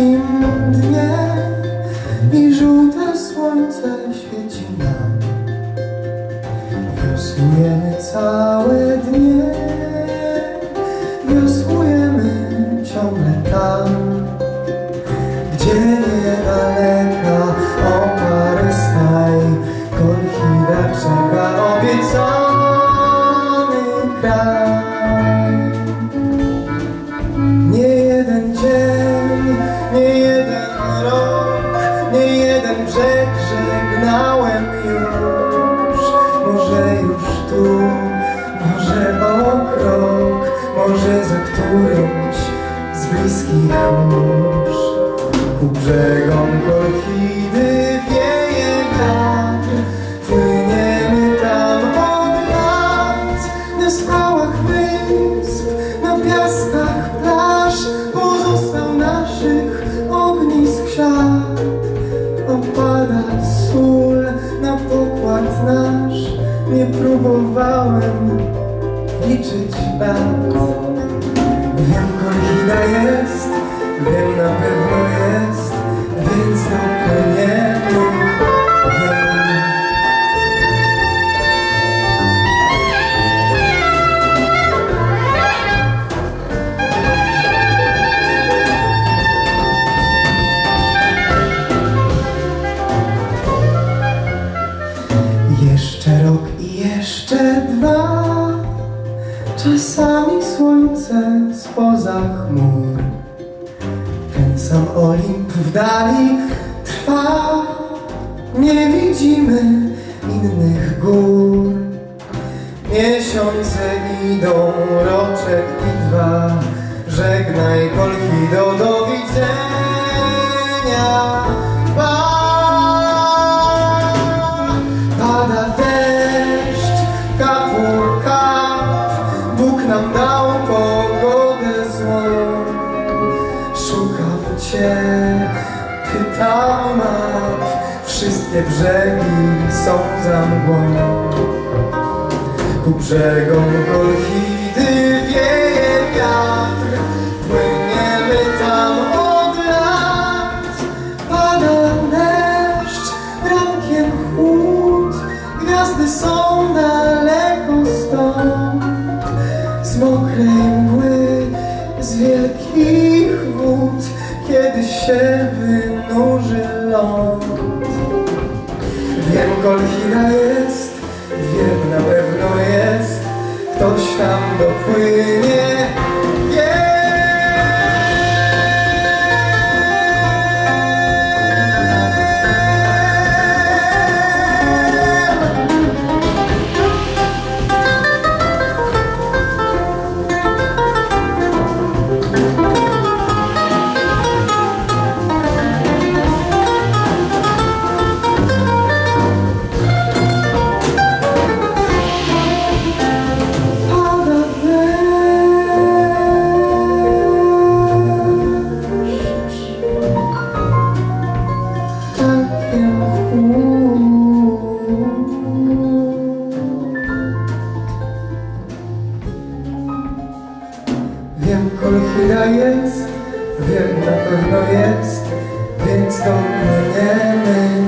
morskim dnie i żółte słońce świeci nam. Wiosłujemy całe z bliskich mórz. Ku brzegom Kolchidy wieje wiatr, płyniemy tam od lat. Na skałach wysp, na piaskach plaż, pozostał naszych ognisk ślad. Opada sól na pokład nasz, nie próbowałem liczyć lat. Czasami słońce spoza chmur. Ten sam Olimp w dali trwa. Nie widzimy innych gór. Miesiące idą, roczek i dwa. Żegnaj Kolchido, do widzenia Szukam Cię, pytam map Wszystkie brzegi są za mgłą. Ku brzegom Kolchidy wieje wiatr. Płyniemy tam od lat. Pada deszcz, rankiem chłód. Gwiazdy są daleko stąd. Z mokrej mgły, z wielkich wód Kiedy się wynurzy ląd Wiem, Kolchida jest, Wiem, kolchida jest, wiem, na pewno jest, więc dopłyniemy